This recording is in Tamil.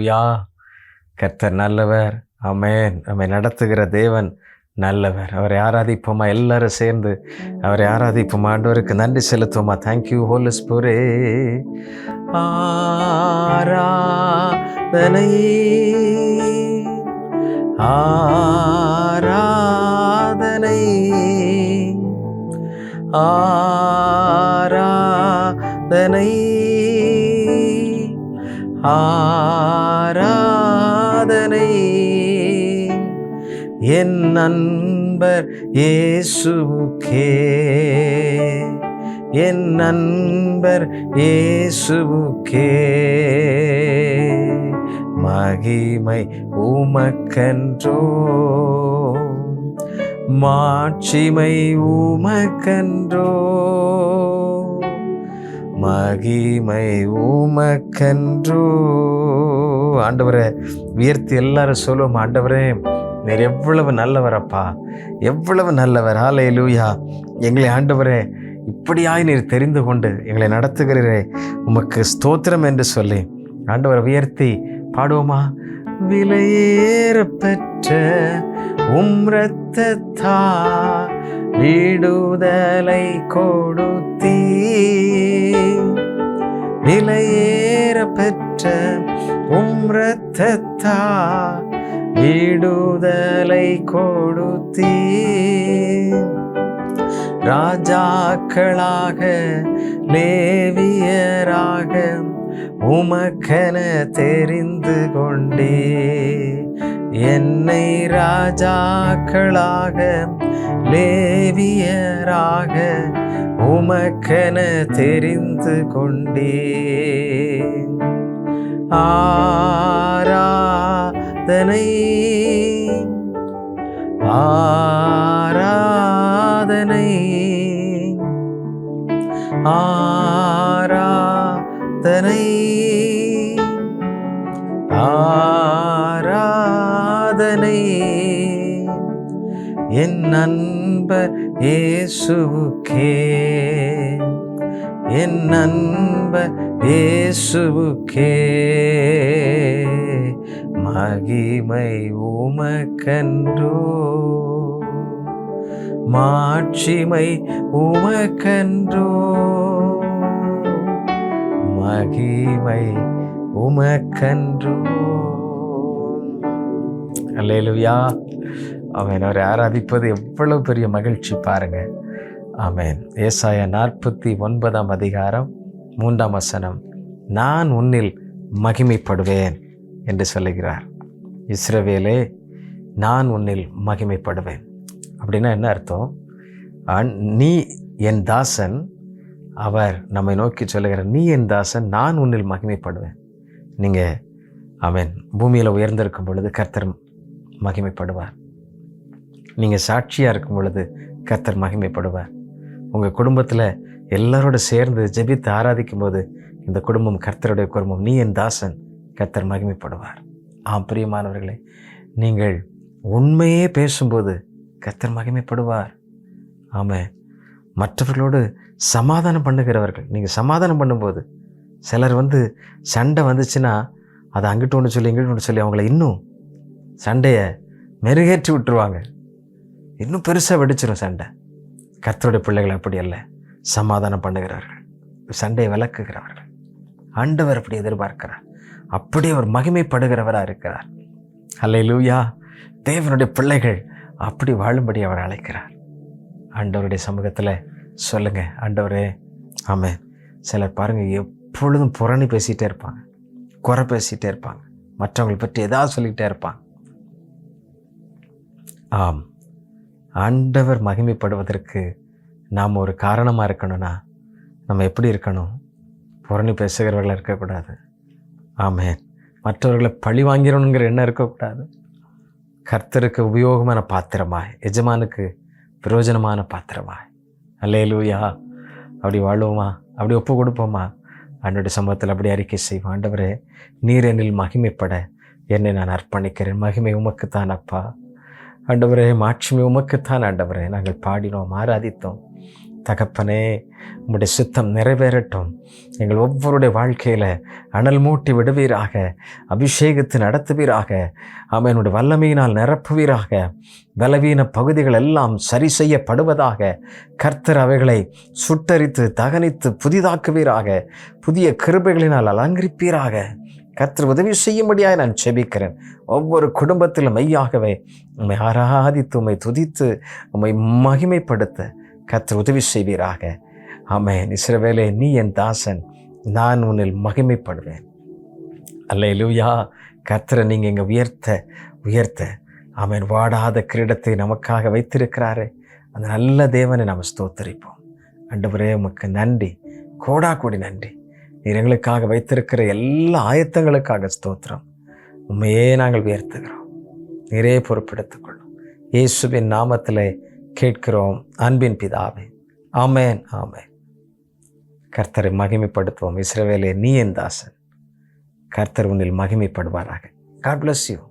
ஹலலுயா கர்த்தர் நல்லவர். அமேன் நம்மை நடத்துகிற தேவன் நல்லவர். அவரை ஆராதிப்போமா? எல்லாரும் சேர்ந்து அவரை ஆராதிப்போமா? ஆண்டவருக்கு நன்றி செலுத்துவோமா? தேங்க்யூ ஹோலஸ் ஸ்புரே ஆராதனை. ஆராதனை. ஆராதனை. ஆ என் நண்பர் இயேசுவுக்கே. என் நண்பர் இயேசுவுக்கே. மகிமை உமக்கன்றோ. மாட்சிமை உமக்கன்றோ. மகிமை உமக்கன்றோ. ஆண்டவரை உயர்த்தி எல்லாரும் சொல்லுவோம் ஆண்டவரே நீர் எவ்வளவு நல்லவரப்பா எவ்வளவு நல்லவர். ஆலே லூயா எங்களை ஆண்டவரே இப்படியாய் நீர் தெரிந்து கொண்டு எங்களை நடத்துகிறீரே. உமக்கு ஸ்தோத்திரம் என்று சொல்லி ஆண்டவரை உயர்த்தி பாடுவோமா? விலையேற பெற்ற உம் விடுதலை கொடுத்தீ விலையேற பெற்ற உம்ரத்தா விடுதலை கொடுத்தீ ராஜாக்களாக லேவியராக உமக்கென தெரிந்து கொண்டே என்னை ராஜாக்களாக லேவியராக உமக்கென தெரிந்து கொண்டே ஆரா ஆராதனை. ஆராதனை. ஆராதனை. ஆராதனை. என் நண்பர் இயேசுவுக்கே. என் நண்பர் இயேசுவுக்கே. மகிமை உமக்கன்றோ. மாட்சிமை உமக்கன்றோ. மகிமை உமக்கன்றோ. அல்லேலுயா. அவன் அவரை ஆராதிப்பது எவ்வளவு பெரிய மகிழ்ச்சி பாருங்க. ஆமேன். ஏசாய நாற்பத்தி ஒன்பதாம் அதிகாரம் மூன்றாம் வசனம். நான் உன்னில் மகிமைப்படுவேன். என்று சொல்லுகிறார். இஸ்ரவேலே நான் உன்னில் மகிமைப்படுவேன். அப்படின்னா என்ன அர்த்தம்? நீ என் தாசன் அவர் நம்மை நோக்கி சொல்லுகிற நீ என் தாசன் நான் உன்னில் மகிமைப்படுவேன். நீங்கள் அவன் பூமியில் உயர்ந்திருக்கும் பொழுது கர்த்தர் மகிமைப்படுவார். நீங்கள் சாட்சியாக இருக்கும் பொழுது கர்த்தர் மகிமைப்படுவார். உங்கள் குடும்பத்தில் எல்லாரோட சேர்ந்து ஜெபித்து ஆராதிக்கும் போது இந்த குடும்பம் கர்த்தருடைய குடும்பம். நீ என் தாசன் கத்தர் மகிமைப்படுவார். ஆம் பிரியமானவர்களே நீங்கள் உண்மையே பேசும்போது கத்தர் மகிமைப்படுவார். ஆமாம் மற்றவர்களோடு சமாதானம் பண்ணுகிறவர்கள் நீங்கள் சமாதானம் பண்ணும்போது சிலர் வந்து சண்டை வந்துச்சுன்னா அதை அங்கிட்டு ஒன்று சொல்லி இங்கிட்டு ஒன்று சொல்லி அவங்கள இன்னும் சண்டையை மெருகேற்றி விட்டுருவாங்க. இன்னும் பெருசாக வெடிச்சிடும் சண்டை. கர்த்தருடைய பிள்ளைகள் அப்படி அல்ல சமாதானம் பண்ணுகிறார்கள் சண்டையை விளக்குகிறவர்கள் ஆண்டவர் அப்படி எதிர்பார்க்கிறார். அப்படி அவர் மகிமைப்படுகிறவராக இருக்கிறார். அல்லை லூயா தேவனுடைய பிள்ளைகள் அப்படி வாழும்படி அவர் அழைக்கிறார். ஆண்டவருடைய சமூகத்தில் சொல்லுங்கள் ஆண்டவரே. ஆமே சிலர் பாருங்கள் எப்பொழுதும் புறணி பேசிகிட்டே இருப்பாங்க குறை பேசிகிட்டே இருப்பாங்க மற்றவங்களை பற்றி ஏதாவது சொல்லிக்கிட்டே இருப்பாங்க. ஆம். ஆண்டவர் மகிமைப்படுவதற்கு நாம் ஒரு காரணமாக இருக்கணும்னா நம்ம எப்படி இருக்கணும்? புறணி பேசுகிறவர்களாக இருக்கக்கூடாது. ஆமே மற்றவர்களை பழி வாங்கிடணுங்கிற எண்ணம் இருக்கக்கூடாது. கர்த்தருக்கு உபயோகமான பாத்திரமாய் எஜமானுக்கு பிரயோஜனமான பாத்திரமாய். அல்லேலூயா. அப்படி வாழுவோமா? அப்படி ஒப்பு கொடுப்போமா? ஆண்டோடைய சமூகத்தில் அப்படி அறிக்கை செய்வோம். ஆண்டவரே நீர் என்னில் மகிமைப்பட. என்னை நான் அர்ப்பணிக்கிறேன். மகிமை உமக்குத்தான் அப்பா. ஆண்டவரே மாட்சிமை உமக்குத்தான் ஆண்டவரே. நாங்கள் பாடினோம் ஆராதித்தோம். தகப்பனே உம்முடைய சித்தம் நிறைவேறட்டும். எங்கள் ஒவ்வொருடைய வாழ்க்கையில் அனல் மூட்டி விடுவீராக அபிஷேகத்தை நடத்துவீராக அவனுடைய வல்லமையினால் நிரப்புவீராக பலவீன பகுதிகள் எல்லாம் சரி செய்யப்படுவதாக கர்த்தர் அவைகளை சுட்டரித்து தகனித்து புதிதாக்குவீராக புதிய கிருபைகளினால் அலங்கரிப்பீராக. கர்த்தர் உதவி செய்யும்படியாக நான் செபிக்கிறேன். ஒவ்வொரு குடும்பத்திலும் மெய்யாகவே உம்மை ஆராதித்து உண்மை துதித்து உம்மை மகிமைப்படுத்த. கத்தர் உதவி செய்வீராக. ஆமேன். இஸ்ரவேலே நீ என் தாசன். நான் உன்னில் மகிமைப்படுவேன். அல்ல லூயா கர்த்தரை நீங்கள் இங்கே உயர்த்த உயர்த்த. ஆமேன். வாடாத கிரீடத்தை நமக்காக வைத்திருக்கிறாரே. அந்த நல்ல தேவனை நாம் ஸ்தோத்தரிப்போம். அண்டவரே உமக்கு நன்றி. கோடா கோடி நன்றி. நீர் எங்களுக்காக வைத்திருக்கிற எல்லா ஆயத்தங்களுக்காக ஸ்தோத்திரம். உண்மையே நாங்கள் உயர்த்துகிறோம். நிறைய பொறுப்பெடுத்துக்கொள்ளும். இயேசுவின் நாமத்திலே கேட்கிறோம் அன்பின் பிதாவே. ஆமேன் ஆமேன். கர்த்தரை மகிமைப்படுத்துவோம். இஸ்ரவேலே நீ என் தாசன். கர்த்தர் உன்னில் மகிமைப்படுவாராக. God bless you